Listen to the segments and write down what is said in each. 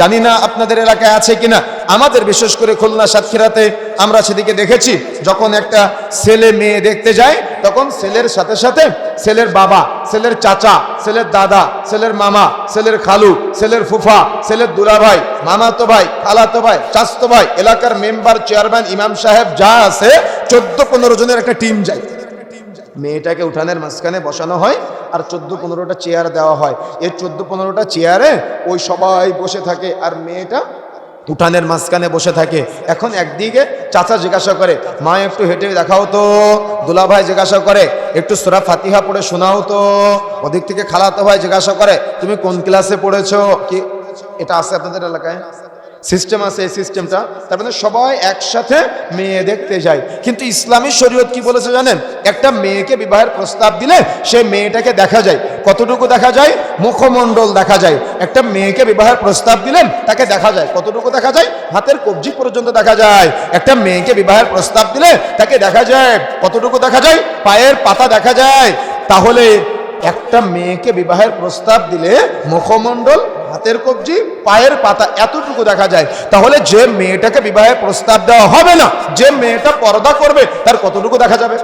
জানি না আপনাদের এলাকায় আছে কিনা। আমাদের বিশেষ করে খুলনা সাতক্ষীরাতে আমরা সেদিকে দেখেছি, যখন একটা ছেলে মেয়ে দেখতে যায়, তখন ছেলের সাথে সাথে ছেলের বাবা, ছেলের চাচা, ছেলের দাদা, ছেলের মামা, ছেলের খালু, ছেলের ফুফা, ছেলের দুলাভাই, মামাতো ভাই, খালাতো ভাই চাস্তো ভাই, এলাকার মেম্বার, চেয়ারম্যান, ইমাম সাহেব যা আছে চোদ্দ পনেরো জনের একটা টিম যায়। মেয়েটাকে উঠানের মাঝখানে বসানো হয় আর চোদ্দ পনেরোটা চেয়ার দেওয়া হয়। এই চোদ্দ পনেরোটা চেয়ারে ওই সবাই বসে থাকে আর মেয়েটা উঠানের মাঝখানে বসে থাকে। এখন একদিকে চাচা জিজ্ঞাসা করে, মা, একটু হেঁটে দেখাও তো। দুলাভাই জিজ্ঞাসা করে, একটু সোরা ফাতিহা পড়ে শোনাও তো। ওদিক থেকে খালাতো ভাই জিজ্ঞাসা করে, তুমি কোন ক্লাসে পড়েছো? কি এটা আছে আপনাদের এলাকায়? সিস্টেম আছে, এই সিস্টেমটা তার মানে সবাই একসাথে মেয়ে দেখতে যায়। কিন্তু ইসলামী শরীয়ত কি বলেছে জানেন? একটা মেয়েকে বিবাহের প্রস্তাব দিলে সে মেয়েটাকে দেখা যায়। কতটুকু দেখা যায়? মুখমণ্ডল দেখা যায়। একটা মেয়েকে বিবাহের প্রস্তাব দিলেন তাকে দেখা যায়। কতটুকু দেখা যায়? হাতের কবজি পর্যন্ত দেখা যায়। একটা মেয়েকে বিবাহের প্রস্তাব দিলে তাকে দেখা যায়। কতটুকু দেখা যায়? পায়ের পাতা দেখা যায়। তাহলে একটা মেয়েকে বিবাহের প্রস্তাব দিলে মুখমণ্ডল হাতের কবজি, পায়ের পাতা এতটুকু দেখা যায়, তাহলে যে মেয়েটাকে বিবাহের প্রস্তাব দেওয়া হবে না, যে মেয়েটা পর্দা করবে, তার কতটুকু দেখা যাবে?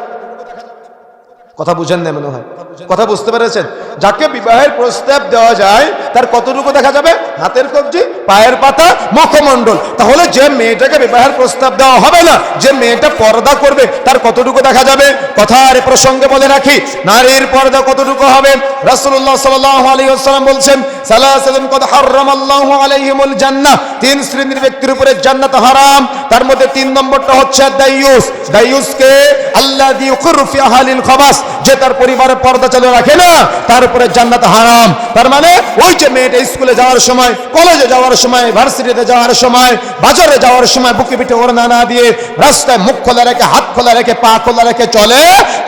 কথা বুঝেন না মনে হয়। কথা বুঝতে পেরেছেন? যাকে বিবাহের প্রস্তাব দেওয়া যায়, তার কতটুকু দেখা যাবে? হাতের কবজি, পায়ের পাতা, মুখমণ্ডল। তাহলে যে মেয়েটাকে বিবাহের প্রস্তাব দেওয়া হবে না, যে মেয়েটা পর্দা করবে, তার কতটুকু দেখা যাবে? কথার প্রসঙ্গে বলে রাখি, নারীর পর্দা কতটুকু হবে? রাসূলুল্লাহ সাল্লাল্লাহু আলাইহি ওয়াসাল্লাম বলছেন সালাসাতুন কদ হারামাল্লাহু আলাইহিমুল জান্নাহ। তিন শ্রেণির ব্যক্তির উপরে জান্নাত হারাম। তার মধ্যে তিন নম্বরটা হচ্ছে দাইয়ুস দাইয়ুসকে আল্লাযী ইউকিরু আহলিল খাবাস। যে তার পরিবারের পর্দা চালু রাখে না, তার উপরে জান্নাত হারাম। তার মানে ওই যে মেয়েটা স্কুলে যাওয়ার সময়, কলেজে যাওয়ার সময়, ভার্সিটিতে যাওয়ার সময়, বাজারে যাওয়ার সময় বুকে পিঠে ওড়না না দিয়ে রাস্তায় মুখ খোলা রেখে, হাত খোলা রেখে, পা খোলা রেখে চলে,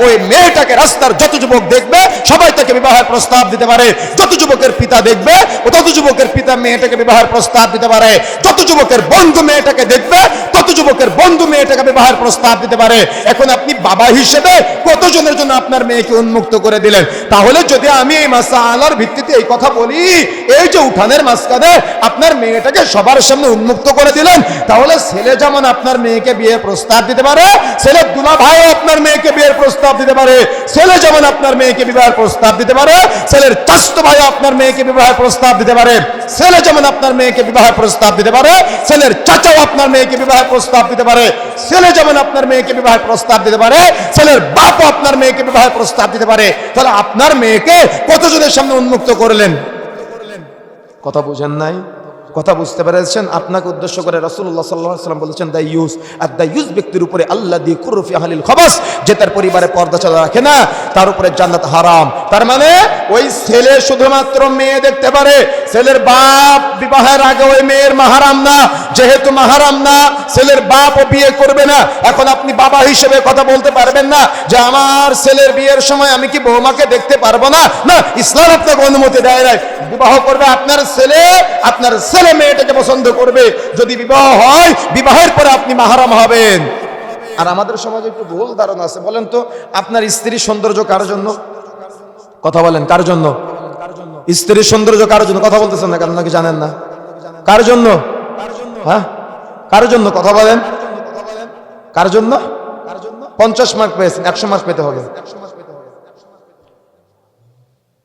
ওই মেয়েটাকে রাস্তার যত যুবক দেখবে, সবাই তাকে বিবাহের প্রস্তাব দিতে পারে। যত যুবকের পিতা দেখবে, ও তত যুবকের পিতা মেয়েটাকে বিবাহের প্রস্তাব দিতে পারে। যত যুবকের বন্ধু মেয়েটাকে দেখবে যুবকের বন্ধু মেয়েটাকে বিবাহের প্রস্তাব দিতে পারে। এখন আপনি বাবা হিসেবে কতজনের জন্য আপনার মেয়েকে উন্মুক্ত করে দিলেন? তাহলে যদি আমি এই মাসা আলার ভিত্তিতে এই কথা বলি, এই যে উঠানের মাঝখানে আপনার মেয়েটাকে সবার সামনে উন্মুক্ত করে দিলেন, তাহলে ছেলে যেমন আপনার মেয়েকে বিয়ের প্রস্তাব দিতে পারে, ছেলে দুলা ভাই আপনার মেয়েকে বিয়ের প্রস্তাব দিতে পারে। ছেলে যেমন আপনার মেয়েকে বিবাহের প্রস্তাব দিতে পারে, ছেলের চাস্ত ভাই আপনার মেয়েকে বিবাহের প্রস্তাব দিতে পারে। ছেলে যেমন আপনার মেয়েকে বিবাহের প্রস্তাব দিতে পারে, ছেলের চাচাও আপনার মেয়েকে বিবাহের প্রস্তাব দিতে পারে। ছেলে যেমন আপনার মেয়েকে বিবাহের প্রস্তাব দিতে পারে, ছেলের বাপ আপনার মেয়েকে বিবাহের প্রস্তাব দিতে পারে। তাহলে আপনার মেয়েকে কতজনের সামনে উন্মুক্ত করলেন? কথা বুঝেন নাই? কথা বুঝতে পেরেছেন? আপনাকে উদ্দেশ্য করে রাসূলুল্লাহ সাল্লাল্লাহু আলাইহি সাল্লাম বলেছেন দাইয়ুস আর দাইয়ুস ব্যক্তির উপরে আল্লাহ দি কুরফি আহলিল খবাস, যে তার পরিবারে পর্দা চালু রাখে না, তার উপরে জান্নাত হারাম। তার মানে ওই ছেলে শুধুমাত্র মেয়ে দেখতে পারে, ছেলের বাপ বিবাহের আগে ওই মেয়ের মাহারাম না, যেহেতু মাহারাম না, ছেলের বাপও বিয়ে করবে না। এখন আপনি বাবা হিসেবে কথা বলতে পারবেন না যে, আমার ছেলের বিয়ের সময় আমি কি বৌমাকে দেখতে পারব না? না, ইসলাম আপনাকে অনুমতি দেয় নাই। বিবাহ করবে আপনার ছেলে আপনার ছেলে মেয়েটাকে পছন্দ করবে। যদি বিবাহ হয়, বিবাহের পরে আপনি মাহারাম হবেন। আর আমাদের সমাজে একটু ভুল ধারণা আছে, বলেন তো, আপনার স্ত্রীর সৌন্দর্য কার জন্য? কথা বলেন, কার জন্য? স্ত্রীর সৌন্দর্য কার জন্য? কথা বলতেছেন না কারণ নাকি জানেন না? কার জন্য? হ্যাঁ? কার জন্য? কথা বলেন। কার জন্য? পঞ্চাশ মার্ক পেয়েছেন, একশো মার্ক পেতে হবে।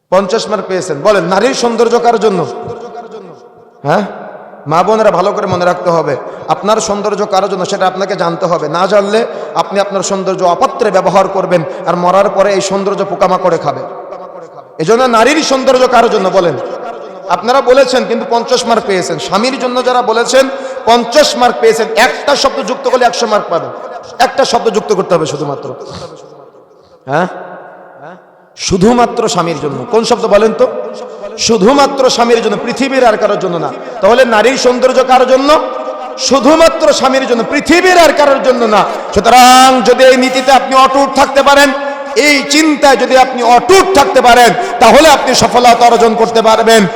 পঞ্চাশ মার্ক পেয়েছেন, বলেন, নারীর সৌন্দর্য কার জন্য? হ্যাঁ? মা বোনেরা ভালো করে মনে রাখতে হবে। আপনার সৌন্দর্য কারোর জন্য সেটা আপনাকে জানতে হবে। না জানলে আপনি আপনার সৌন্দর্য অপাত্রে ব্যবহার করবেন আর মরার পরে এই সৌন্দর্য পোকামাকড়ে খাবে। এই জন্য নারীর সৌন্দর্য কারোর জন্য বলেন? আপনারা বলেছেন কিন্তু পঞ্চাশ মার্ক পেয়েছেন। স্বামীর জন্য যারা বলেছেন, পঞ্চাশ মার্ক পেয়েছেন। একটা শব্দ যুক্ত করলে একশো মার্ক পাবেন। একটা শব্দ যুক্ত করতে হবে শুধুমাত্র। হ্যাঁ? শুধুমাত্র স্বামীর জন্য। কোন শব্দ বলেন তো? শুধুমাত্র স্বামীর জন্য, পৃথিবীর আর কারোর জন্য না। তাহলে নারীর সৌন্দর্য কার জন্য? শুধুমাত্র স্বামীর জন্য, পৃথিবীর আর কারোর জন্য না। সুতরাং যদি এই নীতিতে আপনি অটুট থাকতে পারেন, এই চিন্তায় যদি আপনি অটুট থাকতে পারেন, তাহলে আপনি সফলতা অর্জন করতে পারবেন।